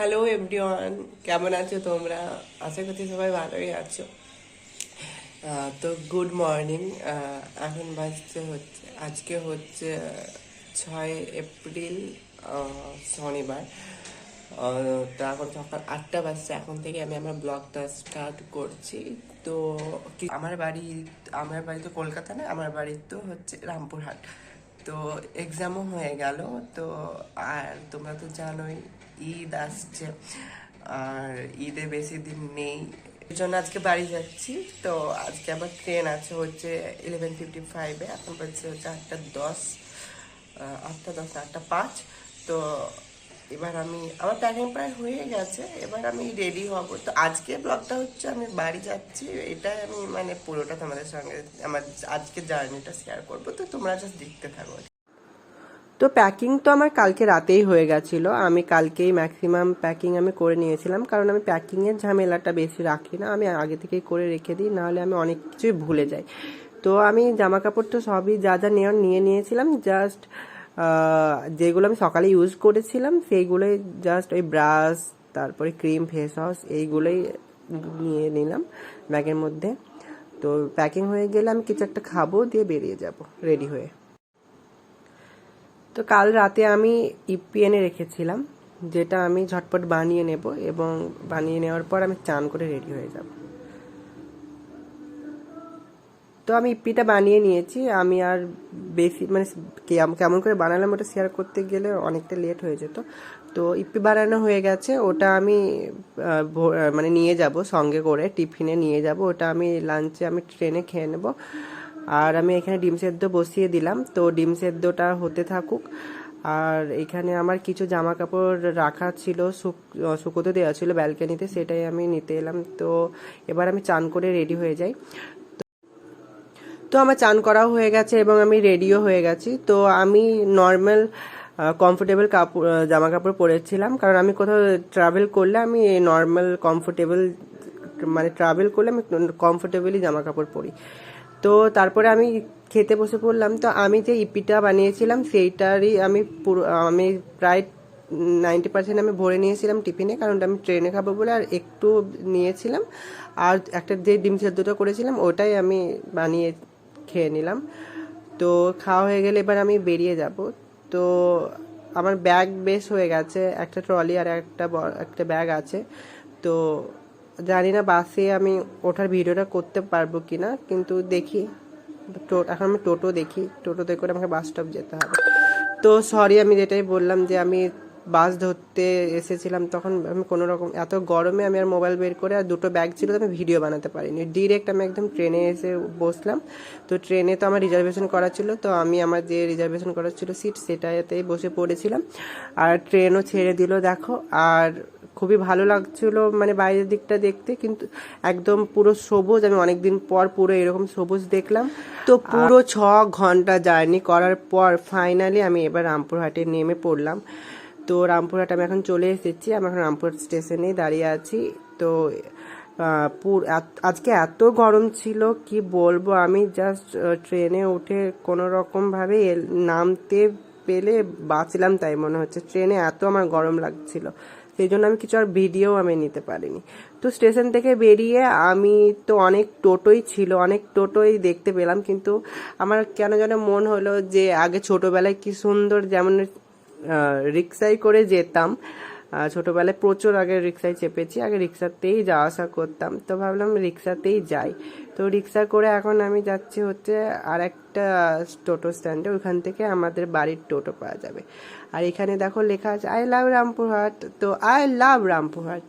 Hello everyone কেমন আছো তোমরা? আশা করছি সবাই ভালোই আছো। তো গুড মর্নিং এখন বাজছে হচ্ছে, আজকে হচ্ছে ছয় এপ্রিল শনিবার। তো এখন সকাল আটটা বাজছে, এখন থেকে আমি আমার ব্লগটা স্টার্ট করছি। তো আমার বাড়ি আমার বাড়ি তো কলকাতা না, আমার বাড়ি তো হচ্ছে রামপুরহাট। তো এক্সামও হয়ে গেল, তো আর তোমরা তো জানোই, ঈদ আসছে, আর ঈদে বেশি দিন নেই। জন্য আজকে বাড়ি যাচ্ছি, তো আজকে আবার ট্রেন আছে হচ্ছে ইলেভেন ফিফটি ফাইভে এখন বাজছে হচ্ছে আটটা দশ আটটা দশ আটটা পাঁচ, তো এবার আমি, আমার প্যাকিং প্রায় হয়ে গেছে, এবার আমি রেডি হব। তো আজকে ব্লগটা হচ্ছে আমি বাড়ি যাচ্ছি, এটাই আমি মানে পুরোটা তোমাদের সঙ্গে আমার আজকে জার্নিটা শেয়ার করব। তো তোমরা জাস্ট দেখতে থাকো। তো প্যাকিং তো আমার কালকে রাতেই হয়ে গেছিল। আমি কালকেই ম্যাক্সিমাম প্যাকিং আমি করে নিয়েছিলাম, কারণ আমি প্যাকিংয়ের ঝামেলাটা বেশি রাখি না। আমি আগে থেকেই করে রেখে দিই, নাহলে আমি অনেক কিছুই ভুলে যাই। তো আমি জামা কাপড় তো সবই যা যা নেওয়ার নিয়ে নিয়েছিলাম জাস্ট যেগুলো আমি সকালে ইউজ করেছিলাম সেইগুলোই জাস্ট ওই ব্রাশ তারপরে ক্রিম ফেস ওয়াশ এইগুলোই নিয়ে নিলাম ব্যাগের মধ্যে। তো প্যাকিং হয়ে গেলে আমি কিছু একটা খাব, দিয়ে বেরিয়ে যাব রেডি হয়ে। তো কাল রাতে আমি ইপি এনে রেখেছিলাম, যেটা আমি ঝটপট বানিয়ে নেব এবং বানিয়ে নেওয়ার পর আমি চান করে রেডি হয়ে যাব। তো আমি ইপিটা বানিয়ে নিয়েছি। আমি আর বেশি মানে কেম- কেমন করে বানালাম ওটা শেয়ার করতে গেলে অনেকটা লেট হয়ে যেত। তো ইপি বানানো হয়ে গেছে। ওটা আমি মানে নিয়ে যাব সঙ্গে করে, টিফিনে নিয়ে যাব। ওটা আমি লাঞ্চে আমি ট্রেনে খেয়ে নেব। আর আমি এখানে ডিম সেদ্ধ বসিয়ে দিলাম। তো ডিম সেদ্ধটা হতে থাকুক। আর এখানে আমার কিছু জামা কাপড় রাখা ছিল শুকোতে দেওয়া ছিল ব্যালকানিতে সেটাই আমি নিতে এলাম। তো এবার আমি চান করে রেডি হয়ে যাই। তো আমার চান করাও হয়ে গেছে এবং আমি রেডিও হয়ে গেছি। তো আমি নর্মাল কমফোর্টেবল কাপড় জামা কাপড় পরেছিলাম। কারণ আমি কোথাও ট্রাভেল করলে আমি নর্মাল কমফোর্টেবল মানে ট্রাভেল করলে আমি কমফোর্টেবলই জামা কাপড় পরি। তো তারপরে আমি খেতে বসে পড়লাম। তো আমি যে ইপিটা বানিয়েছিলাম সেইটারই আমি পুরো, আমি প্রায় নাইনটি পার্সেন্ট আমি ভরে নিয়েছিলাম টিফিনে। কারণ আমি ট্রেনে খাব বলে আর একটু নিয়েছিলাম। আর একটা যে ডিম সেদ্ধটা করেছিলাম, ওটাই আমি বানিয়ে খেয়ে নিলাম। তো খাওয়া হয়ে গেলে এবার আমি বেরিয়ে যাব। তো আমার ব্যাগ বেশ হয়ে গেছে, একটা ট্রলি আর একটা একটা ব্যাগ আছে। তো জানি না বাসে আমি ওঠার ভিডিওটা করতে পারব কি না কিন্তু দেখি। এখন আমি টোটো দেখি, টোটোতে করে আমাকে বাস স্টপ যেতে হবে। তো সরি আমি যেটাই বললাম যে আমি বাস ধরতে এসেছিলাম তখন আমি কোনো রকম এত গরমে আমি আর মোবাইল বের করে আর দুটো ব্যাগ ছিল তো আমি ভিডিও বানাতে পারিনি। ডিরেক্ট আমি একদম ট্রেনে এসে বসলাম। তো ট্রেনে তো আমার রিজার্ভেশন করা ছিল তো আমি আমার যে রিজার্ভেশন করা ছিল সিট সেটাতেই বসে পড়েছিলাম। আর ট্রেনও ছেড়ে দিল দেখো। আর খুবই ভালো লাগছিল মানে বাইরের দিকটা দেখতে কিন্তু একদম পুরো সবুজ আমি অনেকদিন পর পুরো এরকম সবুজ দেখলাম। তো পুরো ছ ঘণ্টা জার্নি করার পর ফাইনালি আমি এবার রামপুরহাটে নেমে পড়লাম। তো রামপুরহাট আমি এখন চলে এসেছি, আমি এখন রামপুরহাট স্টেশনেই দাঁড়িয়ে আছি। তো পুর আজকে এত গরম ছিল, কি বলব? আমি জাস্ট ট্রেনে উঠে কোনো রকমভাবে নামতে পেলে বাঁচলাম তাই মনে হচ্ছে। ট্রেনে এত আমার গরম লাগছিল, সেই জন্য আমি কিছু আর ভিডিও আমি নিতে পারিনি। তো স্টেশন থেকে বেরিয়ে আমি তো অনেক টোটোই ছিল, অনেক টোটোই দেখতে পেলাম, কিন্তু আমার কেন যেন মন হলো যে আগে ছোটবেলায় কি সুন্দর যেমন রিক্সায় করে যেতাম। ছোটবেলায় প্রচুর আগে রিক্সায় চেপেছি, আগে রিক্সাতেই যাওয়া আসা করতাম। তো ভাবলাম রিক্সাতেই যাই। তো রিক্সা করে এখন আমি যাচ্ছি হচ্ছে আর একটা টোটো স্ট্যান্ডে। ওইখান থেকে আমাদের বাড়ির টোটো পাওয়া যাবে। আর এখানে দেখো লেখা আছে আই লাভ রামপুরহাট তো আই লাভ রামপুরহাট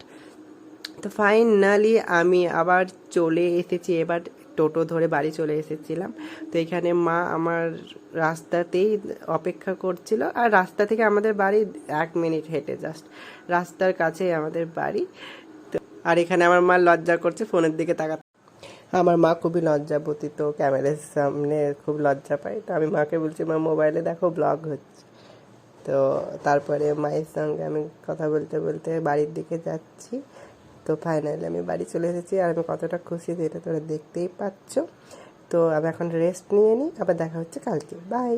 তো ফাইনালি আমি আবার চলে এসেছি। এবার টোটো ধরে বাড়ি চলে এসেছিলাম। তো এখানে মা আমার রাস্তাতেই অপেক্ষা করছিল। আর রাস্তা থেকে আমাদের বাড়ি এক মিনিট হেঁটে জাস্ট রাস্তার কাছেই আমাদের বাড়ি। আর এখানে আমার মা লজ্জা করছে, ফোনের দিকে তাকা আমার মা খুবই লজ্জাবতী তো ক্যামেরার সামনে খুব লজ্জা পায়। তো আমি মাকে বলছি, মা, মোবাইলে দেখো ব্লগ হচ্ছে। তো তারপরে মায়ের সঙ্গে আমি কথা বলতে বলতে বাড়ির দিকে যাচ্ছি। তো ফাইনালি আমি বাড়ি চলে এসেছি আর আমি কতটা খুশি এটা তোরা দেখতেই পাচ্ছ। তো আমি এখন রেস্ট নিয়ে নিই, আবার দেখা হচ্ছে কালকে। বাই